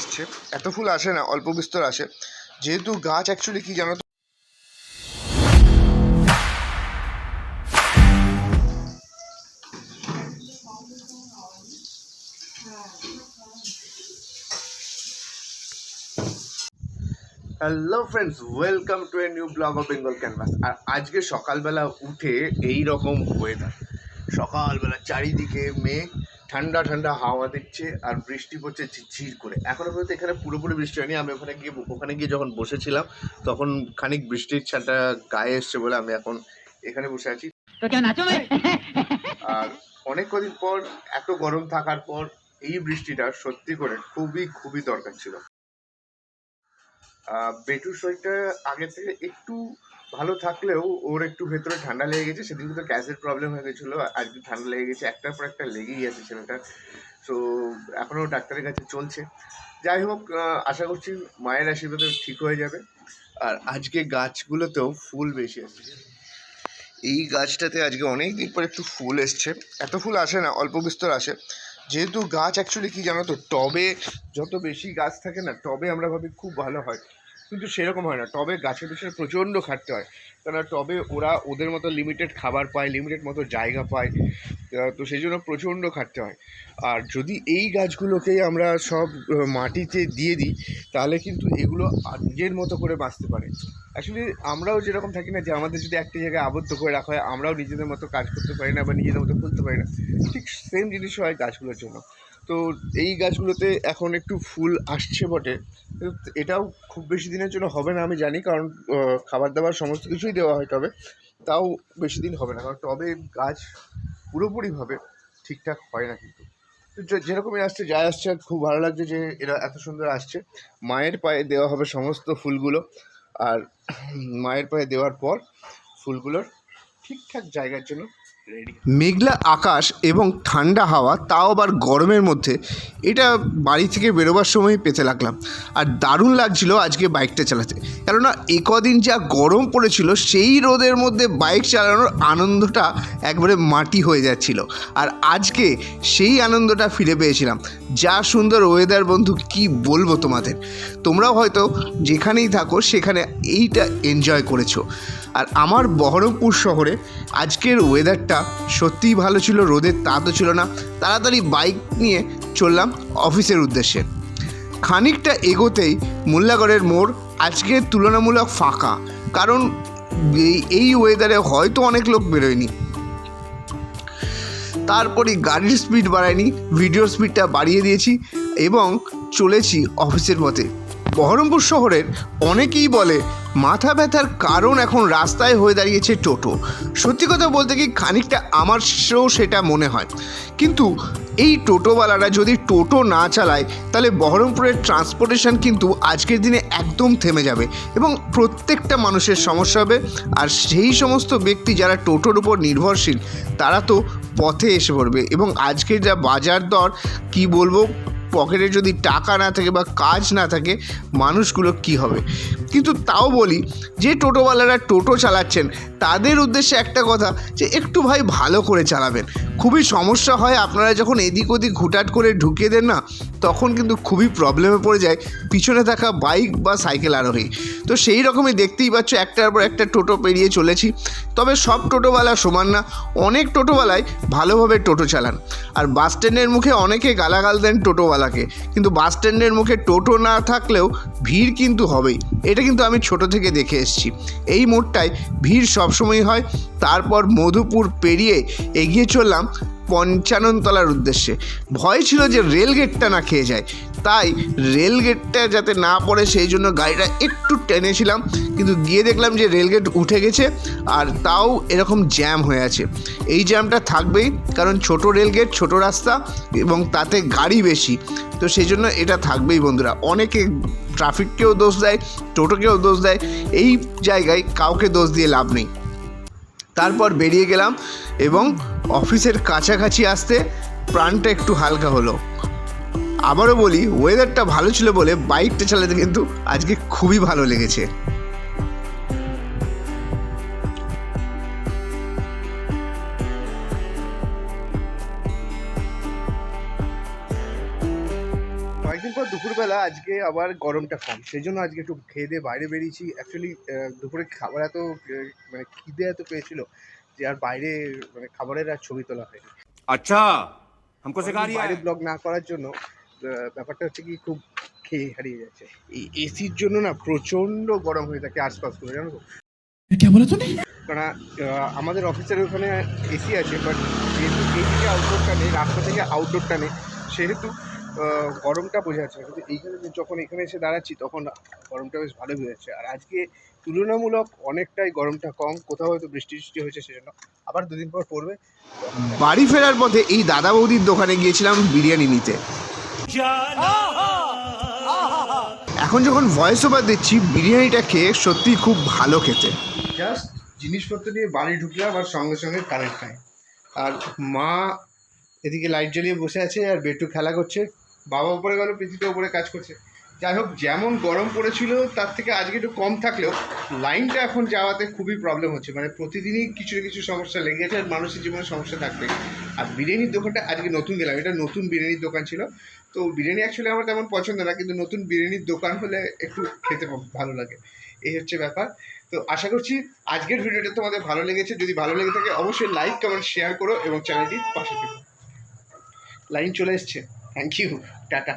এসছে। এত ফুল আসে না, অল্প বিস্তর আসে। যেহেতু গাছ অ্যাকচুয়ালি কি জানো hello friends welcome to a new blog of Bengal canvas আর আজকে সকালবেলা উঠে এই রকম ওয়েদার সকালবেলা চারিদিকে মেঘ ঠান্ডা ঠান্ডা হাওয়া দিচ্ছে আর বৃষ্টি পড়ছে ঝিরঝির করে। এখনও পর্যন্ত এখানে পুরোপুরি বৃষ্টি হয়নি। আমি ওখানে গিয়ে ওখানে গিয়ে যখন বসেছিলাম তখন খানিক বৃষ্টির ছাটা গায়ে এসছে বলে আমি এখন এখানে বসে আছি। আর অনেক কদিন পর এত গরম থাকার পর এই বৃষ্টিটা সত্যি করে খুবই খুবই দরকার ছিল। বেটুর শরীরটা আগে থেকে একটু ভালো থাকলেও ওর একটু ভেতরে ঠান্ডা লেগে গেছে। সেদিন তো গ্যাসের প্রবলেম হয়ে গেছিল। আজকে ঠান্ডা লেগে গেছে। একটার পর একটা লেগেই আছে ছেলেটা। সো এখনও ডাক্তারের কাছে চলছে। যাই হোক আশা করছি মায়ের আশীর্বাদে ঠিক হয়ে যাবে। আর আজকে গাছগুলোতেও ফুল বেশি আসছে। এই গাছটাতে আজকে অনেক দিন পর একটু ফুল এসছে। এত ফুল আসে না, অল্প বিস্তর আসে। যেহেতু গাছ অ্যাকচুয়ালি কি জানো তো, টবে যত বেশি গাছ থাকে না, টবে আমরা ভাবি খুব ভালো হয়। কিন্তু সেরকম হয় না। টবে গাছের পিছনে প্রচণ্ড খাটতে হয়। কেননা টবে ওরা ওদের মতো লিমিটেড খাবার পায় লিমিটেড মতো জায়গা পায়। তো সেই জন্য প্রচণ্ড খাটতে হয়। আর যদি এই গাছগুলোকেই আমরা সব মাটিতে দিয়ে দিই, তাহলে কিন্তু এগুলো নিজের মতো করে বাঁচতে পারে। অ্যাকচুয়ালি আমরাও যেরকম থাকি না যে আমাদের যদি একটা জায়গায় আবদ্ধ করে রাখা হয়, আমরাও নিজেদের মতো কাজ করতে পারি না বা নিজেদের মতো খুলতে পারি না। ঠিক সেম জিনিস হয় গাছগুলোর জন্য। তো এই গাছগুলোতে এখন একটু ফুল আসছে বটে। এটাও খুব বেশি দিনের জন্য হবে না আমি জানি, কারণ খাবার দাবার সমস্ত কিছুই দেওয়া হয় টবে তাও বেশি দিন হবে না, কারণ টবে গাছ পুরোপুরিভাবে ঠিকঠাক হয় না কিন্তু। যেরকমই আসছে যা আসছে খুব ভালো লাগছে যে এরা এত সুন্দর আসছে। মায়ের পায়ে দেওয়া হবে সমস্ত ফুলগুলো, আর মায়ের পায়ে দেওয়ার পর ফুলগুলোর ঠিকঠাক জায়গার জন্য মেঘলা আকাশ এবং ঠান্ডা হাওয়া, তাও আবার গরমের মধ্যে। এটা বাড়ি থেকে বেরোবার সময় পেতে লাগলাম। আর দারুণ লাগছিল আজকে বাইকটা চালাতে। কেননা এ কদিন যা গরম পড়েছিল, সেই রোদের মধ্যে বাইক চালানোর আনন্দটা একবারে মাটি হয়ে যাচ্ছিল। আর আজকে সেই আনন্দটা ফিরে পেয়েছিলাম। যা সুন্দর ওয়েদার বন্ধু, কি বলব তোমাদের? তোমরাও হয়তো যেখানেই থাকো, সেখানে এইটা এনজয় করেছ। আর আমার বহরমপুর শহরে আজকের ওয়েদারটা সত্যিই ভালো ছিল, রোদের তাতও ছিল না। তাড়াতাড়ি বাইক নিয়ে চললাম অফিসের উদ্দেশ্যে। খানিকটা এগোতেই মোল্লাগড়ের মোড় আজকের তুলনামূলক ফাঁকা, কারণ এই- এই ওয়েদারে হয়তো অনেক লোক বেরোয়নি। তারপরে গাড়ির স্পিড বাড়ায়নি ভিডিও স্পিডটা বাড়িয়ে দিয়েছি এবং চলেছি অফিসের পথে। বহরমপুর শহরের অনেকেই বলে, মাথা ব্যথার কারণ এখন রাস্তায় হয়ে দাঁড়িয়েছে টোটো। সত্যি কথা বলতে কি খানিকটা আমারও সেটা মনে হয়। কিন্তু এই টোটোওয়ালারা যদি টোটো না চালায়, তাহলে বহরমপুরের ট্রান্সপোর্টেশন কিন্তু আজকের দিনে একদম থেমে যাবে এবং প্রত্যেকটা মানুষের সমস্যা হবে। আর সেই সমস্ত ব্যক্তি যারা টোটোর উপর নির্ভরশীল, তারা তো পথে এসে পড়বে। এবং আজকের যা বাজার দর, কি বলব পকেটে যদি টাকা না থাকে বা কাজ না থাকে, মানুষগুলো কি হবে? কিন্তু তাও বলি যে টোটোওয়ালারা টোটো চালাচ্ছেন, তাদের উদ্দেশ্যে একটা কথা যে একটু ভাই ভালো করে চালাবেন। খুবই সমস্যা হয় আপনারা যখন এদিক ওদিক ঘুটাট করে ঢুকিয়ে দেন না তখন কিন্তু খুবই প্রবলেমে পড়ে যায়। পিছনে থাকা বাইক বা সাইকেল আরোহী। তো সেই রকমই দেখতেই পাচ্ছ, একটার পর একটা টোটো পেরিয়ে চলেছি। তবে সব টোটোওয়ালা সমান না, অনেক টোটোওয়ালাই ভালোভাবে টোটো চালান। আর বাস স্ট্যান্ডের মুখে অনেকে গালাগাল দেন টোটোওয়ালাকে। কিন্তু বাস স্ট্যান্ডের মুখে টোটো না থাকলেও ভিড় কিন্তু হবেই। এটা কিন্তু আমি ছোট থেকে দেখে এসেছি। এই মোড়টায় ভিড় সবসময় হয়। তারপর মধুপুর পেরিয়ে এগিয়ে চললাম পঞ্চাননতলার উদ্দেশ্যে। ভয় ছিল যে রেল গেটটা না খেয়ে যায়। তাই রেল গেটটা যাতে না পড়ে, সেই জন্য গাড়িটা একটু টেনেছিলাম কিন্তু গিয়ে দেখলাম যে রেল গেট উঠে গেছে আর তাও এরকম জ্যাম হয়ে আছে। এই জ্যামটা থাকবেই, কারণ ছোট রেল গেট ছোট রাস্তা এবং তাতে গাড়ি বেশি। তো সেই জন্য এটা থাকবেই বন্ধুরা। অনেকে ট্রাফিককেও দোষ দেয়, টোটোকেও দোষ দেয়। এই জায়গায় কাউকে দোষ দিয়ে লাভ নেই। তারপর বেরিয়ে গেলাম এবং অফিসের কাছাকাছি আসতে প্রাণটা একটু হালকা হলো। আবারও বলি ওয়েদারটা ভালো ছিল বলে বাইকটা চালাতে কিন্তু আজকে খুবই ভালো লেগেছে। অনেকদিন পর দুপুরবেলা আজকে আবার গরমটা কম সেই জন্য আজকে একটু খেয়ে দিয়ে বাইরে বেরিয়েছি অ্যাকচুয়ালি দুপুরে খাবার এত আহ, মানে খিদে এত পেয়েছিল যে আর বাইরে মানে খাবারের আর ছবি তোলা হয়নি अच्छा हमको सिखा रिया বাইরে है ব্লগ না করার জন্য আহ, ব্যাপারটা হচ্ছে কি খুব খেয়ে হারিয়ে যাচ্ছে এই এসির জন্য না প্রচণ্ড গরম হয়ে থাকে আশপাশ করে জানো তো क्या बोला तूने কারণ আহ, আমাদের অফিসের ওখানে এসি আছে বাট যেহেতু এই থেকে আউটডোরটা নেই রাস্তা থেকে আউটডোরটা নেই সেহেতু আহ, গরমটা বোঝা যাচ্ছে কিন্তু এইখানে যে যখন এখানে এসে দাঁড়াচ্ছি তখন গরমটা বেশ ভালো যাচ্ছে। আর আজকে তুলনামূলক অনেকটাই গরমটা কম। কোথাও হয়তো বৃষ্টি বৃষ্টি হয়েছে সেজন্য। আবার দুদিন পর পড়বে। বাড়ি ফেরার পথে এই দাদা বৌদির দোকানে গিয়েছিলাম বিরিয়ানি নিতে। এখন যখন ভয়েস ওভার দিচ্ছি বিরিয়ানিটা খেয়ে সত্যি খুব ভালো খেতে। জাস্ট জিনিসপত্র নিয়ে বাড়ি ঢুকলাম আর সঙ্গে সঙ্গে কারেন্ট নাই। আর মা এদিকে লাইট জ্বালিয়ে বসে আছে আর বেটু খেলা করছে। বাবা উপরে গেল পৃথিবীতে উপরে কাজ করছে। যাই হোক, যেমন গরম পড়েছিল, তার থেকে আজকে একটু কম থাকলেও লাইনটা এখন যাওয়াতে খুবই প্রবলেম হচ্ছে। মানে প্রতিদিনই কিছু না কিছু সমস্যা লেগে আছে আর মানুষের জীবনে সমস্যা থাকবে। আর বিরিয়ানির দোকানটা আজকে নতুন গেলাম, এটা নতুন বিরিয়ানির দোকান ছিল। তো বিরিয়ানি অ্যাকচুয়ালি আমার তেমন পছন্দ না, কিন্তু নতুন বিরিয়ানির দোকান হলে একটু খেতে ভালো লাগে। এই হচ্ছে ব্যাপার। তো আশা করছি আজকের ভিডিওটা তোমাদের ভালো লেগেছে। যদি ভালো লেগে থাকে, অবশ্যই লাইক কমেন্ট শেয়ার করো এবং চ্যানেলটির পাশে থেকো। লাইন চলে এসছে। Thank you tata